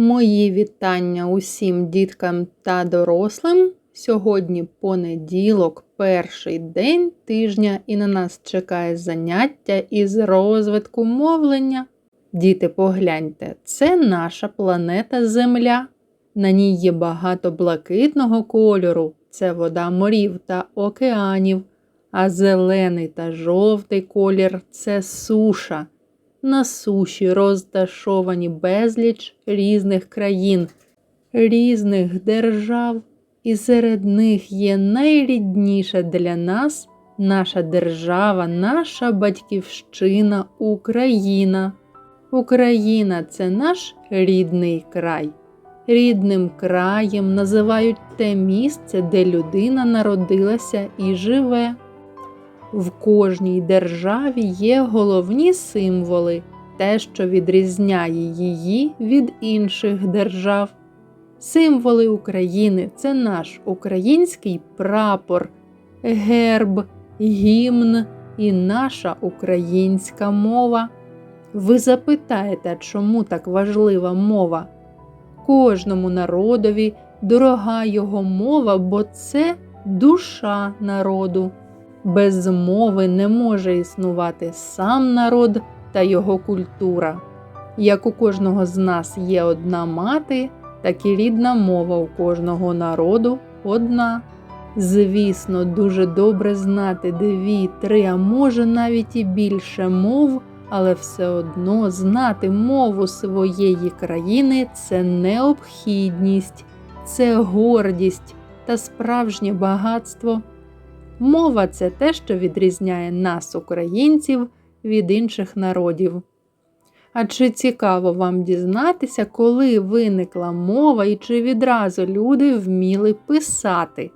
Мої вітання усім діткам та дорослим. Сьогодні понеділок, перший день тижня, і на нас чекає заняття із розвитку мовлення. Діти, погляньте, це наша планета Земля. На ній є багато блакитного кольору, це вода морів та океанів, а зелений та жовтий колір це суша. На суші розташовані безліч різних країн, різних держав, і серед них є найрідніша для нас наша держава, наша батьківщина Україна. Україна це наш рідний край. Рідним краєм називають те місце, де людина народилася і живе. В кожній державі є головні символи, те, що відрізняє її від інших держав. Символи України це наш український прапор, герб, гімн і наша українська мова. Ви запитаєте, чому так важлива мова? Кожному народові дорога його мова, бо це душа народу. Без мови не може існувати сам народ та його культура. Як у кожного з нас є одна мати, так і рідна мова у кожного народу одна. Звісно, дуже добре знати дві, три, а може навіть і більше мов, але все одно знати мову своєї країни це необхідність, це гордість та справжнє багатство. Мова це те, що відрізняє нас, українців, від інших народів. А чи цікаво вам дізнатися, коли виникла мова і чи відразу люди вміли писати?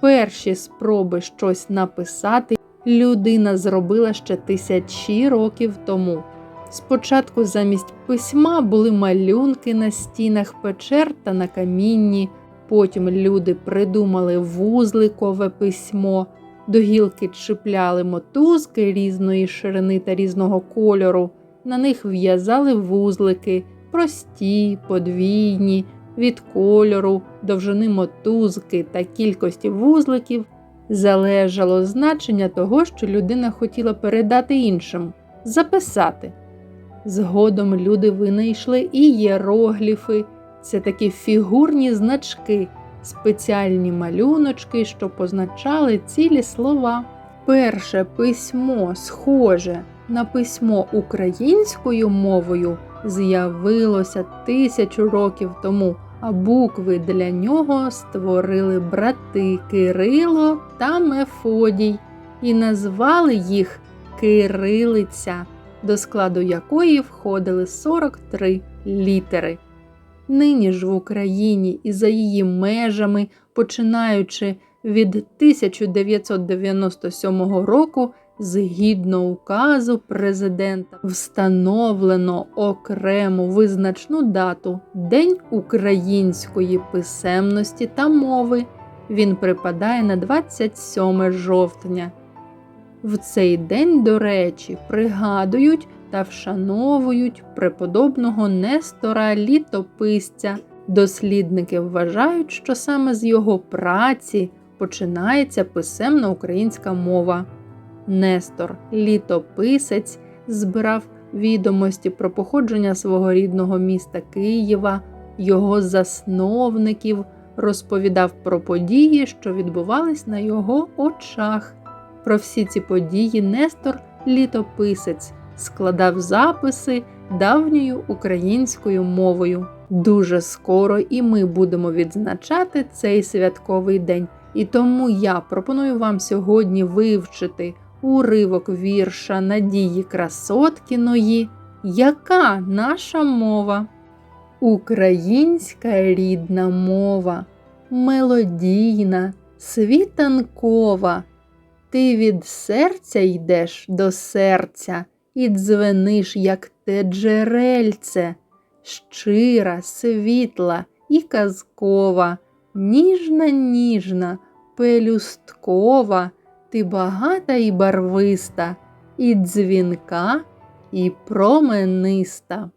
Перші спроби щось написати людина зробила ще тисячі років тому. Спочатку замість письма були малюнки на стінах печер та на камінні, потім люди придумали вузликове письмо. До гілки чіпляли мотузки різної ширини та різного кольору, на них в'язали вузлики, прості, подвійні, від кольору, довжини мотузки та кількості вузликів. Залежало значення того, що людина хотіла передати іншим, записати. Згодом люди винайшли і єрогліфи, це такі фігурні значки спеціальні малюночки, що позначали цілі слова. Перше письмо, схоже на письмо українською мовою, з'явилося тисячу років тому, а букви для нього створили брати Кирило та Мефодій і назвали їх Кирилиця, до складу якої входили 43 літери. Нині ж в Україні і за її межами, починаючи від 1997 року, згідно указу президента, встановлено окрему визначну дату День української писемності та мови. Він припадає на 27 жовтня. В цей день, до речі, пригадують та вшановують преподобного Нестора літописця. Дослідники вважають, що саме з його праці починається писемна українська мова. Нестор, літописець, збирав відомості про походження свого рідного міста Києва, його засновників, розповідав про події, що відбувались на його очах. Про всі ці події Нестор літописець складав записи давньою українською мовою. Дуже скоро і ми будемо відзначати цей святковий день. І тому я пропоную вам сьогодні вивчити уривок вірша Надії Красоткіної, яка наша мова? Українська рідна мова, мелодійна, світанкова. Ти від серця йдеш до серця і дзвениш, як те джерельце, щира, світла і казкова, ніжна, ніжна, пелюсткова, ти багата і барвиста, і дзвінка, і промениста.